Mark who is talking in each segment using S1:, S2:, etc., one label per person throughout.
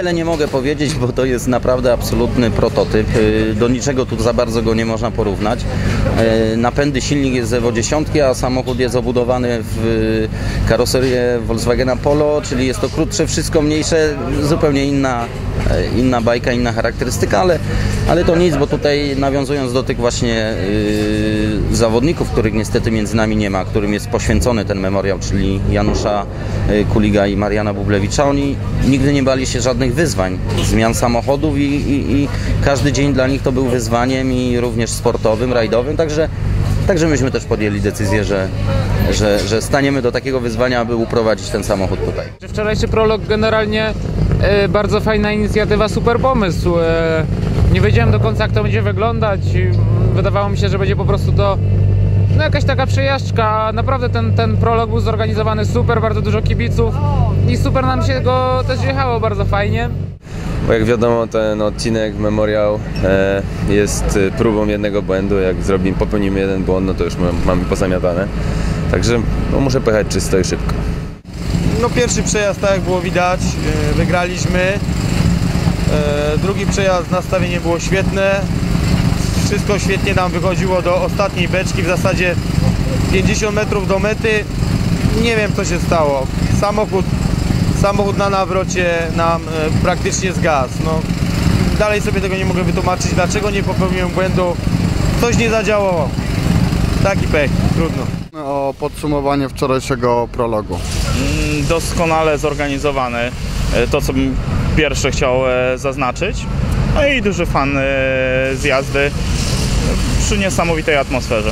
S1: wiele nie mogę powiedzieć, bo to jest naprawdę absolutny prototyp. Y, Do niczego tu za bardzo go nie można porównać. Y, Napędy silnik jest z Evo 10, a samochód jest obudowany w karoserię Volkswagena Polo, czyli jest to krótsze, wszystko mniejsze, zupełnie inna, y, inna bajka, inna charakterystyka, ale, ale to nic, bo tutaj nawiązując do tych właśnie y, zawodników, których niestety między nami nie ma, którym jest poświęcony ten memoriał, czyli Janusza y, Kuliga i Mariana Bublewicza, oni nigdy nie bali się żadnych wyzwań, zmian samochodów i, i, i każdy dzień dla nich to był wyzwaniem i również sportowym, rajdowym, także, także myśmy też podjęli decyzję, że, że, że staniemy do takiego wyzwania, aby uprowadzić ten samochód tutaj.
S2: Wczorajszy prolog generalnie e, bardzo fajna inicjatywa, super pomysł. E, nie wiedziałem do końca jak to będzie wyglądać. Wydawało mi się, że będzie po prostu to no, jakaś taka przejażdżka. Naprawdę ten, ten prolog był zorganizowany super, bardzo dużo kibiców i super nam się go też jechało bardzo fajnie.
S3: Bo jak wiadomo, ten odcinek, memoriał e, jest e, próbą jednego błędu. Jak zrobimy, popełnimy jeden błąd, no to już mam- mamy pozamiatane. Także no, muszę pojechać czysto i szybko.
S4: No pierwszy przejazd, tak jak było widać, e, wygraliśmy. Drugi przejazd, nastawienie było świetne. Wszystko świetnie nam wychodziło do ostatniej beczki, w zasadzie 50 metrów do mety. Nie wiem co się stało. Samochód, samochód na nawrocie nam e, praktycznie zgasł. No, dalej sobie tego nie mogę wytłumaczyć, dlaczego nie popełniłem błędu. Coś nie zadziałało. Taki pech, trudno.
S5: o podsumowanie wczorajszego prologu.
S6: Mm, doskonale zorganizowany. E, To, co bym pierwsze chciał e, zaznaczyć. No i duży fan z jazdy e, przy niesamowitej atmosferze.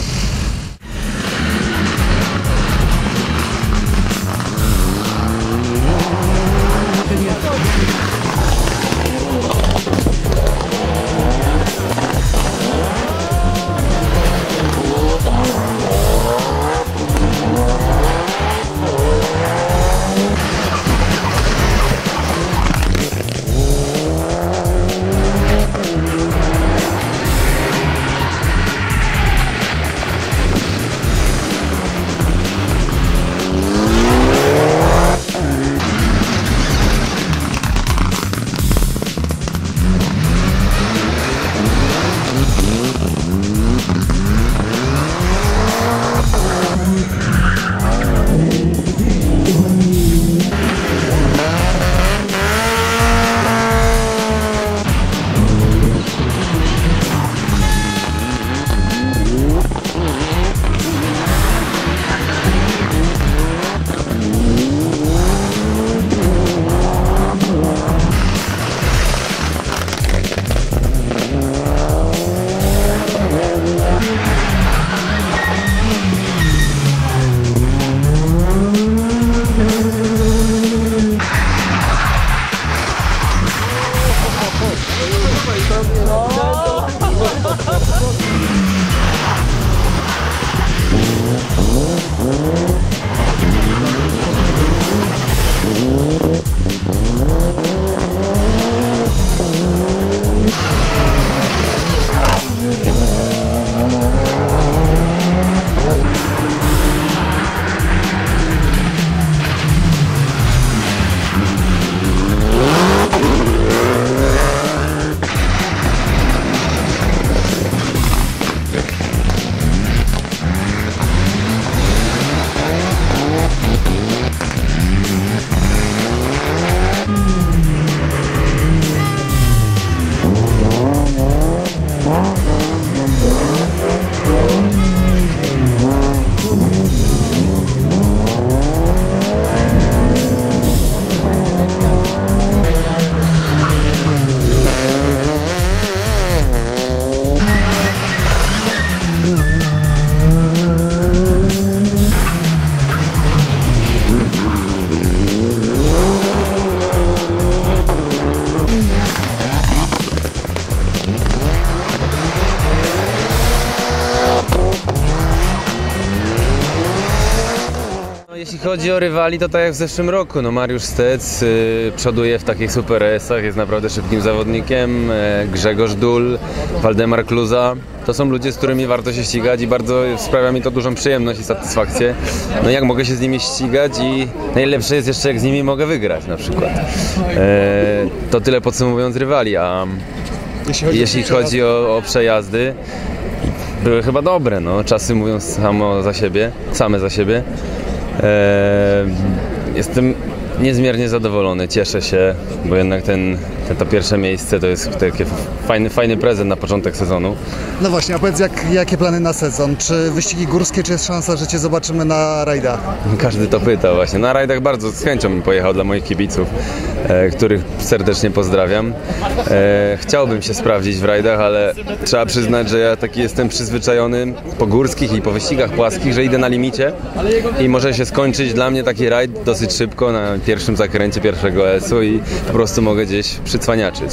S3: Jeśli chodzi o rywali, to tak jak w zeszłym roku. No Mariusz Stec y, przoduje w takich super S-ach, jest naprawdę szybkim zawodnikiem. E, Grzegorz Dul, Waldemar Kluza. To są ludzie, z którymi warto się ścigać i bardzo sprawia mi to dużą przyjemność i satysfakcję. No jak mogę się z nimi ścigać i najlepsze jest jeszcze jak z nimi mogę wygrać na przykład. E, to tyle podsumowując rywali, a jeśli chodzi o, o przejazdy, były chyba dobre, no. Czasy mówią samo za siebie, same za siebie. Jestem niezmiernie zadowolony, cieszę się, bo jednak ten, to pierwsze miejsce to jest taki fajny, fajny prezent na początek sezonu.
S7: No właśnie, a powiedz, jak, jakie plany na sezon? Czy wyścigi górskie, czy jest szansa, że Cię zobaczymy na rajdach?
S3: Każdy to pyta właśnie. Na rajdach bardzo z chęcią bym pojechał dla moich kibiców, e, których serdecznie pozdrawiam. E, chciałbym się sprawdzić w rajdach, ale trzeba przyznać, że ja taki jestem przyzwyczajony po górskich i po wyścigach płaskich, że idę na limicie i może się skończyć dla mnie taki rajd dosyć szybko na pierwszym zakręcie pierwszego S-u i po prostu mogę gdzieś przycwaniaczyć.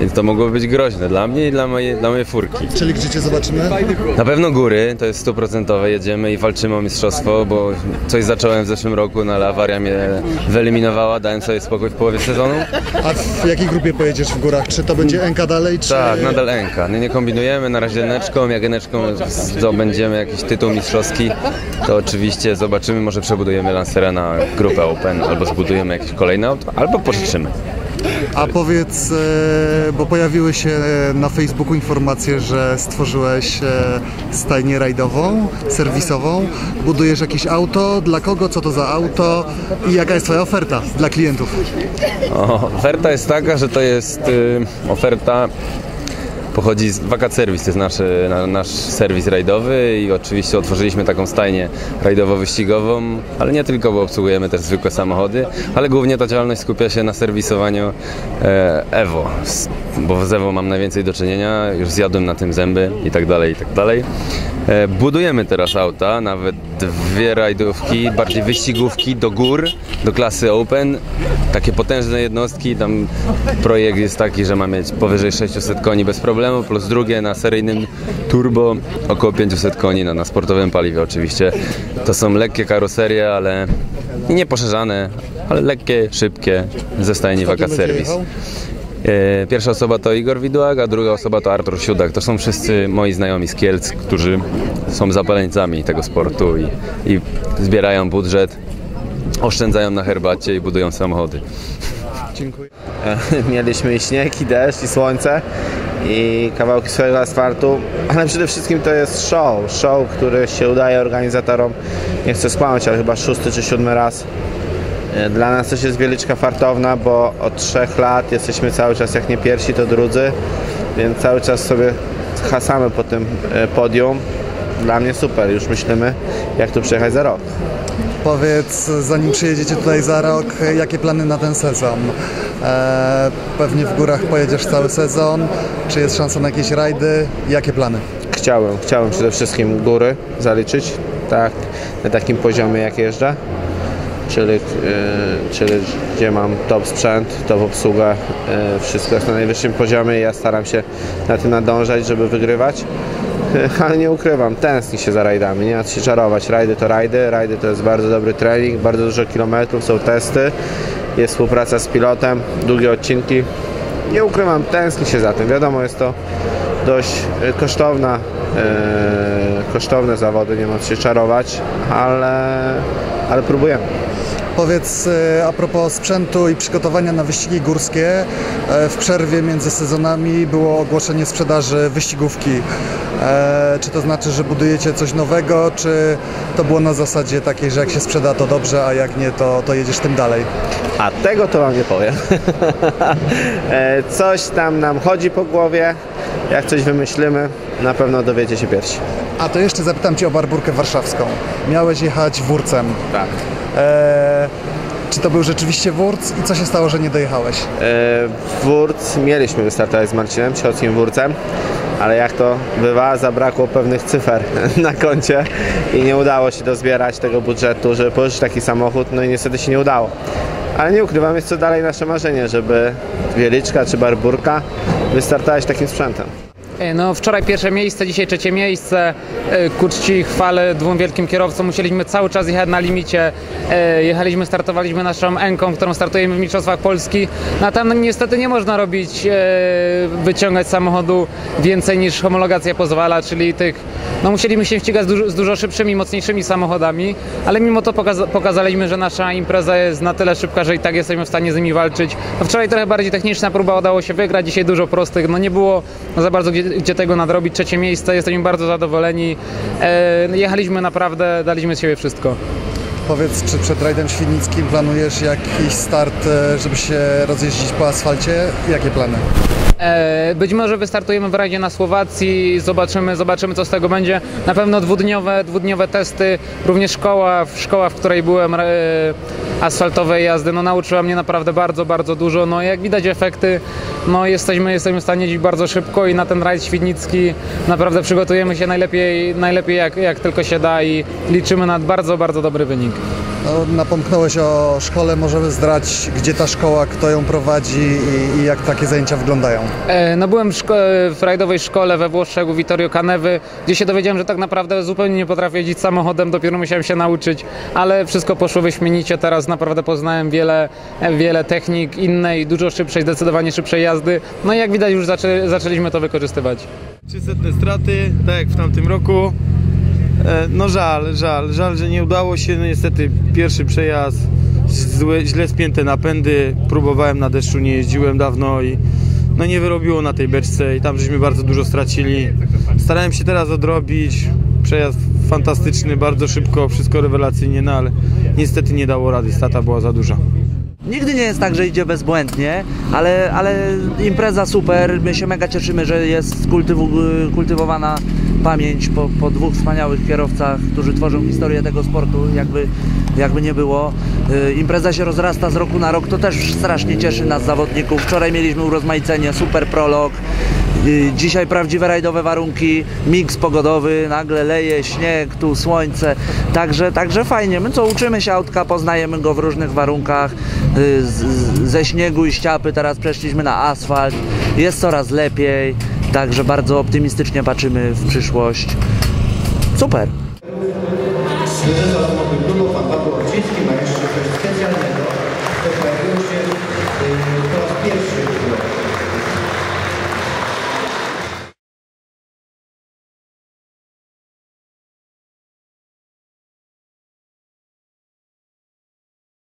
S3: Więc to mogło być groźne dla mnie i dla mojej, dla mojej furki.
S7: Czyli gdzie Cię zobaczymy?
S3: Na pewno góry, to jest stuprocentowe, jedziemy i walczymy o mistrzostwo, bo coś zacząłem w zeszłym roku, no ale awaria mnie wyeliminowała, dałem sobie spokój w połowie sezonu.
S7: A w jakiej grupie pojedziesz w górach? Czy to będzie NK dalej, czy...
S3: Tak, nadal Enka. Nie, nie kombinujemy, na razie Eneczką, jak Eneczką zdobędziemy jakiś tytuł mistrzowski, to oczywiście zobaczymy, może przebudujemy Lancera na grupę Open, albo zbudujemy jakieś kolejne auto, albo pożyczymy.
S7: A powiedz, e, bo pojawiły się na Facebooku informacje, że stworzyłeś e, stajnię rajdową, serwisową. Budujesz jakieś auto, dla kogo, co to za auto i jaka jest Twoja oferta dla klientów?
S3: O, oferta jest taka, że to jest y, oferta pochodzi z Wakat Service, to jest nasz, na, nasz serwis rajdowy i oczywiście otworzyliśmy taką stajnię rajdowo-wyścigową, ale nie tylko, bo obsługujemy też zwykłe samochody, ale głównie ta działalność skupia się na serwisowaniu e, Evo, bo z Evo mam najwięcej do czynienia, już zjadłem na tym zęby i tak dalej, i tak dalej. E, budujemy teraz auta, nawet dwie rajdówki, bardziej wyścigówki do gór, do klasy Open, takie potężne jednostki, tam projekt jest taki, że ma mieć powyżej 600 koni bez problemu, plus drugie na seryjnym turbo około 500 koni na, na sportowym paliwie oczywiście. To są lekkie karoserie, ale nie poszerzane, ale lekkie, szybkie, ze stajni Service.
S7: jechał?
S3: E, Pierwsza osoba to Igor Widułak, a druga osoba to Artur Siudak. To są wszyscy moi znajomi z Kielc, którzy są zapaleńcami tego sportu i, i zbierają budżet, oszczędzają na herbacie i budują samochody.
S7: Dziękuję.
S8: Mieliśmy i śnieg, i deszcz, i słońce, i kawałki swojego asfaltu, ale przede wszystkim to jest show. Show, który się udaje organizatorom, nie chcę skłamać, ale chyba szósty czy siódmy raz. E, Dla nas też jest wieliczka fartowna, bo od trzech lat jesteśmy cały czas jak nie pierwsi, to drudzy, więc cały czas sobie hasamy po tym e, podium. Dla mnie super, już myślimy jak tu przejechać za rok.
S7: Powiedz, zanim przyjedziecie tutaj za rok, jakie plany na ten sezon? E, pewnie w górach pojedziesz cały sezon. Czy jest szansa na jakieś rajdy? Jakie plany?
S8: Chciałem, chciałem przede wszystkim góry zaliczyć, tak, na takim poziomie jak jeżdżę, czyli, yy, czyli gdzie mam top sprzęt, top obsługę, yy, wszystko jest na najwyższym poziomie i ja staram się na tym nadążać, żeby wygrywać. Ale nie ukrywam, tęskni się za rajdami, nie ma się czarować. Rajdy to rajdy, rajdy to jest bardzo dobry trening, bardzo dużo kilometrów, są testy, jest współpraca z pilotem, długie odcinki. Nie ukrywam, tęskni się za tym. Wiadomo, jest to dość e, kosztowna, e, kosztowne zawody, nie ma się czarować, ale, ale próbujemy.
S7: Powiedz e, a propos sprzętu i przygotowania na wyścigi górskie. E, w przerwie między sezonami było ogłoszenie sprzedaży wyścigówki. E, czy to znaczy, że budujecie coś nowego, czy to było na zasadzie takiej, że jak się sprzeda to dobrze, a jak nie, to, to jedziesz tym dalej?
S8: A tego to wam nie powiem. Coś tam nam chodzi po głowie, jak coś wymyślimy, na pewno dowiecie się pierwsi.
S7: A to jeszcze zapytam Cię o Barburkę Warszawską. Miałeś jechać wórcem.
S8: Tak.
S7: E, czy to był rzeczywiście wórc i co się stało, że nie dojechałeś?
S8: E, Wurc mieliśmy wystartować z Marcinem Cichockim Wurcem, ale jak to bywa, zabrakło pewnych cyfer na koncie i nie udało się dozbierać tego budżetu, żeby pożyczyć taki samochód, no i niestety się nie udało. Ale nie ukrywam, jest to dalej nasze marzenie, żeby Wieliczka czy Barburka wystartować takim sprzętem.
S2: E, No wczoraj pierwsze miejsce, dzisiaj trzecie miejsce. E, Ku czci chwale dwóm wielkim kierowcom musieliśmy cały czas jechać na limicie. E, Jechaliśmy, startowaliśmy naszą Enką, którą startujemy w Mistrzostwach Polski. No tam niestety nie można robić, wyciągać samochodu więcej niż homologacja pozwala, czyli tych, no musieliśmy się ścigać z dużo, z dużo szybszymi, mocniejszymi samochodami, ale mimo to pokaza- pokazaliśmy, że nasza impreza jest na tyle szybka, że i tak jesteśmy w stanie z nimi walczyć. No wczoraj trochę bardziej techniczna próba udało się wygrać, dzisiaj dużo prostych, no nie było za bardzo gdzie, gdzie tego nadrobić. Trzecie miejsce, jesteśmy bardzo zadowoleni. E, jechaliśmy naprawdę, daliśmy z siebie wszystko.
S7: Powiedz, czy przed rajdem świdnickim planujesz jakiś start, e, żeby się rozjeździć po asfalcie? Jakie plany?
S2: E, Być może wystartujemy w rajdzie na Słowacji, zobaczymy, zobaczymy co z tego będzie. Na pewno dwudniowe, dwudniowe testy, również szkoła, szkoła, w której byłem, e, asfaltowej jazdy, no nauczyła mnie naprawdę bardzo, bardzo dużo. No jak widać efekty, no jesteśmy, jesteśmy w stanie jeździć bardzo szybko i na ten rajd świdnicki naprawdę przygotujemy się najlepiej, najlepiej jak, jak tylko się da i liczymy na bardzo, bardzo dobry wynik.
S7: No, napomknąłeś o szkole, możemy zdrać, gdzie ta szkoła, kto ją prowadzi i, i jak takie zajęcia wyglądają.
S2: E, No byłem w, szko- w rajdowej szkole we Włoszech u Vittorio Canewy, gdzie się dowiedziałem, że tak naprawdę zupełnie nie potrafię jeździć samochodem, dopiero musiałem się nauczyć, ale wszystko poszło wyśmienicie, teraz naprawdę poznałem wiele, wiele technik innej, dużo szybszej, zdecydowanie szybszej jazdy, no i jak widać już zaczę- zaczęliśmy to wykorzystywać.
S4: 300 straty, tak jak w tamtym roku. E, No żal, żal, żal, że nie udało się. No niestety pierwszy przejazd, złe, źle spięte napędy. Próbowałem na deszczu, nie jeździłem dawno i no nie wyrobiło na tej beczce i tam żeśmy bardzo dużo stracili. Starałem się teraz odrobić. Przejazd fantastyczny, bardzo szybko, wszystko rewelacyjnie, no ale niestety nie dało rady, strata była za duża.
S9: Nigdy nie jest tak, że idzie bezbłędnie, ale, ale impreza super. My się mega cieszymy, że jest kultywu, kultywowana pamięć po, po dwóch wspaniałych kierowcach, którzy tworzą historię tego sportu, jakby, jakby nie było. Y, Impreza się rozrasta z roku na rok, to też strasznie cieszy nas zawodników. Wczoraj mieliśmy urozmaicenie, super prolog. Y, Dzisiaj prawdziwe rajdowe warunki, miks pogodowy, nagle leje śnieg, tu słońce, także, także fajnie. My co uczymy się autka, poznajemy go w różnych warunkach, y, z, z, ze śniegu i ściapy teraz przeszliśmy na asfalt, jest coraz lepiej, także bardzo optymistycznie patrzymy w przyszłość. Super!
S10: Pan Paweł